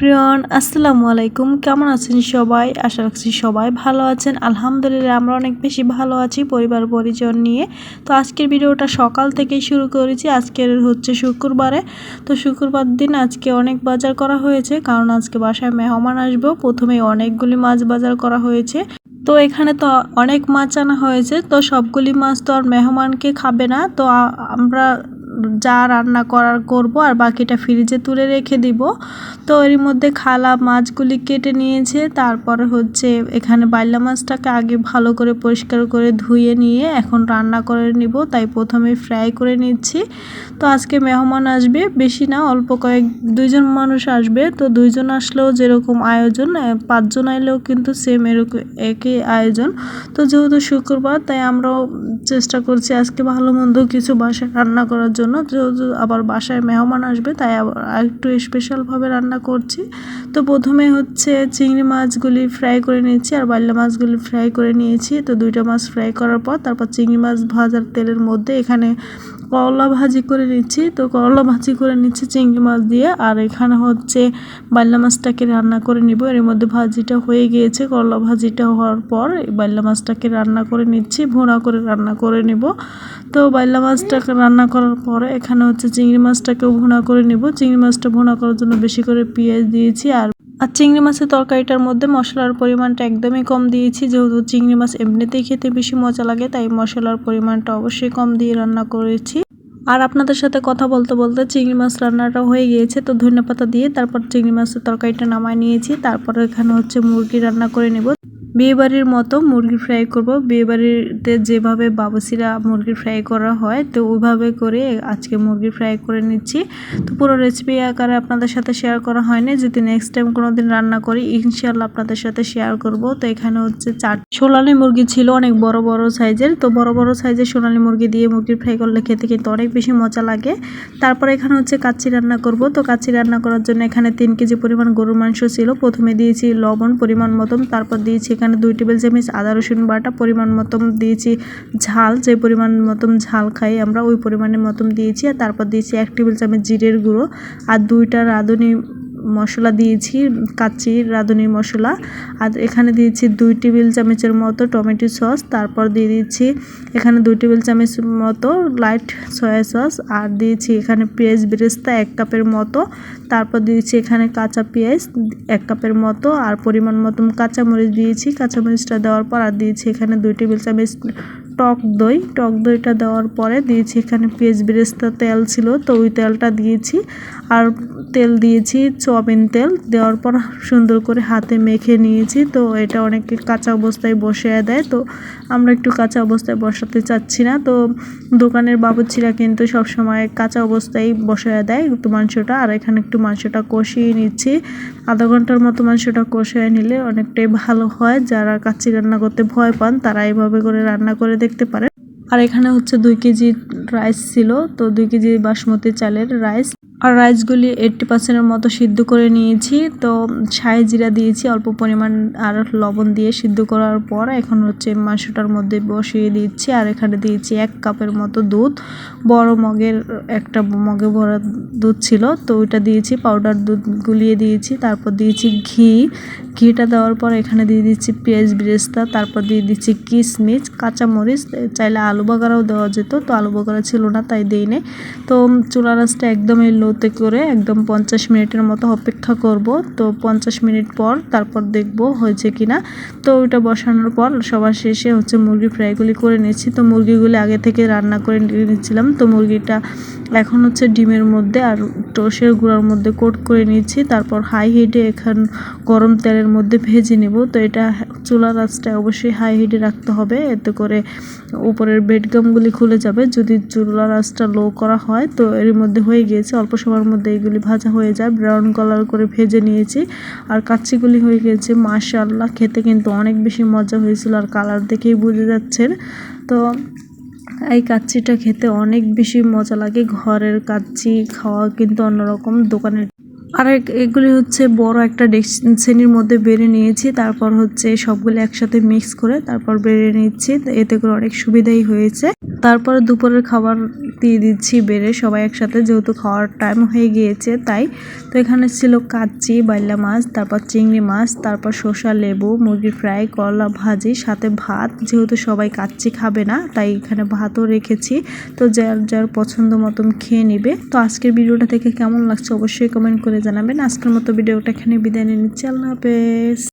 Everyone, আসসালামু আলাইকুম। কেমন আছেন সবাই? আশা রাখছি সবাই ভালো আছেন। আলহামদুলিল্লাহ, আমরা অনেক বেশি ভালো আছি পরিবার, পরিজন নিয়ে। তো আজকের ভিডিওটা সকাল থেকেই শুরু করেছি। আজকের হচ্ছে শুক্রবারে। তো শুক্রবার দিন আজকে অনেক বাজার করা হয়েছে, কারণ আজকে বাসায় মেহমান আসব। প্রথমে অনেকগুলি মাছ বাজার করা হয়েছে। তো এখানে তো অনেক মাছ আনা হয়েছে। তো সবগুলি মাছ তো আর মেহমানকে খাবে না। তো আমরা যা রান্না করার করব আর বাকিটা ফ্রিজে তুলে রেখে দিব। তো এর মধ্যে খালা মাছগুলি কেটে নিয়েছে, তারপরে হচ্ছে এখানে বাইলা মাছটাকে আগে ভালো করে পরিষ্কার করে ধুয়ে নিয়ে এখন রান্না করে নিব, তাই প্রথমে ফ্রাই করে নিচ্ছি। তো আজকে মেহমান আসবে, বেশি না, অল্প কয়েক, দুইজন মানুষ আসবে। তো দুইজন আসলেও যেরকম আয়োজন পাঁচজন আইলেও কিন্তু সেম এরকম, একই আয়োজন। তো যেহেতু শুক্রবার, তাই আমরাও চেষ্টা করছি আজকে ভালো মন্দ কিছু বাসায় রান্না করার জন্য। যেহেতু আবার বাসায় মেহমান আসবে, তাই আবার একটু স্পেশালভাবে রান্না করছি। তো প্রথমে হচ্ছে চিংড়ি মাছগুলি ফ্রাই করে নিয়েছি আর বাল্লা মাছগুলি ফ্রাই করে নিয়েছি। তো দুইটা মাছ ফ্রাই করার পর তারপর চিংড়ি মাছ ভাজার তেলের মধ্যে এখানে করলা ভাজি করে নিচ্ছি। তো করলা ভাজি করে নিচ্ছি চিংড়ি মাছ দিয়ে আর এখানে হচ্ছে বাল্লা মাছটাকে রান্না করে নিব। এর মধ্যে ভাজিটা হয়ে গিয়েছে। করলা ভাজিটা হওয়ার পর এই বাল্লা মাছটাকে রান্না করে নিচ্ছি, ভুনা করে রান্না করে নিব। তো বাল্লা মাছটাকে রান্না করার পরে এখানে হচ্ছে চিংড়ি মাছটাকেও ভুনা করে নিব। চিংড়ি মাছটা ভুনা করার জন্য বেশি করে পেঁয়াজ দিয়েছি আর আর চিংড়ি মাছের তরকারিটার মধ্যে মশলার পরিমাণটা একদমই কম দিয়েছি। যেহেতু চিংড়ি মাছ এমনিতেই খেতে বেশি মজা লাগে, তাই মশলার পরিমাণটা অবশ্যই কম দিয়ে রান্না করেছি। আর আপনাদের সাথে কথা বলতে বলতে চিংড়ি মাছ রান্নাটা হয়ে গিয়েছে, তো ধনেপাতা দিয়ে তারপর চিংড়ি মাছের তরকারিটা নামায় নিয়েছি। তারপর এখানে হচ্ছে মুরগি রান্না করে নেব। বিয়েবাড়ির মতো মুরগি ফ্রাই করব। বিয়েবাড়িতে যেভাবে বাবুসিরা মুরগি ফ্রাই করা হয়, তো ওইভাবে করে আজকে মুরগি ফ্রাই করে নিচ্ছি। তো পুরো রেসিপি আকারে আপনাদের সাথে শেয়ার করা হয়নি। যদি নেক্সট টাইম কোনো দিন রান্না করি ইনশাল্লাহ আপনাদের সাথে শেয়ার করব। তো এখানে হচ্ছে চার সোনালি মুরগি ছিল অনেক বড় বড় সাইজের তো বড় বড় সাইজের সোনালি মুরগি দিয়ে মুরগি ফ্রাই করলে খেতে কিন্তু অনেক বেশি মজা লাগে। তারপরে এখানে হচ্ছে কাচ্চি রান্না করব। তো কাচ্চি রান্না করার জন্য এখানে তিন কেজি পরিমাণ গরুর মাংস ছিল। প্রথমে দিয়েছি লবণ পরিমাণ মতন, তারপর দিয়েছি এখানে দুই টেবিল চামচ আদা রসুন বাটা, পরিমাণ মতন দিয়েছি ঝাল, যে পরিমাণ মতন ঝাল খাই আমরা ওই পরিমাণের মতন দিয়েছি। আর তারপর দিয়েছি এক টেবিল চামচ জিরের গুঁড়ো। আর দুইটা রাঁধুনি মশলা দিয়েছি, কাচ্চি রাঁধুনি মশলা। আর এখানে দিয়েছি দুই টেবিল চামচের মতো টমেটো সস। তারপর দিয়ে দিচ্ছি এখানে দুই টেবিল চামচ মতো লাইট সয়া সস। আর দিয়েছি এখানে পেঁয়াজ বেরেস্তা এক কাপের মতো। তারপর দিয়েছি এখানে কাঁচা পেঁয়াজ এক কাপের মতো। আর পরিমাণ মতন কাঁচামরিচ দিয়েছি। কাঁচামরিচটা দেওয়ার পর আর দিয়েছি এখানে দুই টেবিল চামচ টক দই। টক দইটা দেওয়ার পরে দিয়েছি এখানে পেঁয়াজ বেরেস্তা তেল ছিল, তো ওই তেলটা দিয়েছি। আর তেল দিয়েছি সয়াবিন তেল। দেওয়ার পর সুন্দর করে হাতে মেখে নিয়েছি, তো এটা অনেকে কাঁচা অবস্থায় বসিয়ে দেয়, তো আমরা একটু কাঁচা অবস্থায় বসাতে চাচ্ছি না। তো দোকানের বাবুর্চিরা কিন্তু সবসময় কাঁচা অবস্থায় বসায় দেয় একটু মাংসটা। আর এখানে একটু মাংসটা কষিয়ে নিচ্ছি। আধা ঘণ্টার মতো মাংসটা কষিয়ে নিলে অনেকটাই ভালো হয়। যারা কাচ্চি রান্না করতে ভয় পান, তারা এইভাবে করে রান্না করে দেখতে পারেন। আর এখানে হচ্ছে দুই কেজি রাইস ছিল, তো দুই কেজি বাসমতি চালের রাইস আর রাইসগুলি এইট্টি পার্সেন্টের মতো সিদ্ধ করে নিয়েছি। তো ছাই জিরা দিয়েছি, অল্প পরিমাণ আর লবণ দিয়ে সিদ্ধ করার পর এখন হচ্ছে মাংসটার মধ্যে বসিয়ে দিচ্ছি। আর এখানে দিয়েছি এক কাপের মতো দুধ। বড় মগের একটা মগে ভরা দুধ ছিল, তো ওইটা দিয়েছি পাউডার দুধ গুলিয়ে দিয়েছি। তারপর দিয়েছি ঘি। ঘিটা দেওয়ার পর এখানে দিয়ে দিচ্ছি পেঁয়াজ বেরেস্তা, তারপর দিয়ে দিচ্ছি কিশমিশ কাঁচামরিচ, চাইলে আলু বাগারাও দেওয়া যেত, তো আলু বাগারা ছিল না, তাই দিই তো চুলা রাসটা একদমই লোতে করে একদম পঞ্চাশ মিনিটের মতো অপেক্ষা করব। তো পঞ্চাশ মিনিট পর তারপর দেখব হয়েছে কি না তো ওইটা বসানোর পর সবার শেষে হচ্ছে মুরগি ফ্রাইগুলি করে নিচ্ছি তো মুরগিগুলি আগে থেকে রান্না করে নিয়ে নিচ্ছিলাম তো মুরগিটা এখন হচ্ছে ডিমের মধ্যে আর টোসের গুঁড়ার মধ্যে কোট করে নিচ্ছি তারপর হাই হিটে এখন গরম তেলের মধ্যে ভেজে নেব। তো এটা চুলা রাসটা অবশ্যই হাই হিটে রাখতে হবে। এতে করে উপরের বেডগামগুলি খুলে যাবে। যদি চুলা রাসটা লো করা হয় তো এর মধ্যে হয়ে গিয়েছে অল্প সময়ের মধ্যে এগুলি ভাজা হয়ে যায়। ব্রাউন কালার করে ভেজে নিয়েছি। আর কাচ্চিগুলি হয়ে গেছে মাশাল্লাহ খেতে কিন্তু অনেক বেশি মজা হয়েছিল আর কালার দেখেই বুঝে যাচ্ছেন। তো এই কাচ্চিটা খেতে অনেক বেশি মজা লাগে। ঘরের কাচ্চি খাওয়া কিন্তু অন্যরকম। দোকানের আর এগুলি হচ্ছে বড় একটা শ্রেণির মধ্যে বেড়ে নিয়েছি। তারপর হচ্ছে সবগুলো একসাথে মিক্স করে তারপর বেড়ে নিচ্ছি। এতে করে অনেক সুবিধাই হয়েছে। তারপর দুপুরের খাবার দিয়ে দিচ্ছি বেড়ে। সবাই একসাথে যেহেতু খাওয়ার টাইম হয়ে গিয়েছে তাই। তো এখানে ছিল কাচ্চি বাইলা মাছ, তারপর চিংড়ি মাছ, তারপর শসা, লেবু মুরগি ফ্রাই করলা ভাজি, সাথে ভাত। যেহেতু সবাই কাচ্চি খাবে না, তাই এখানে ভাতও রেখেছি। তো যার যার পছন্দ মতন খেয়ে নেবে। তো আজকের ভিডিওটা থেকে কেমন লাগছে অবশ্যই কমেন্ট করে জানাবেন। আজকের মতো ভিডিওটা এখানে বিদায় নিয়ে নিচ্ছি। আল্লাহ হাফেজ।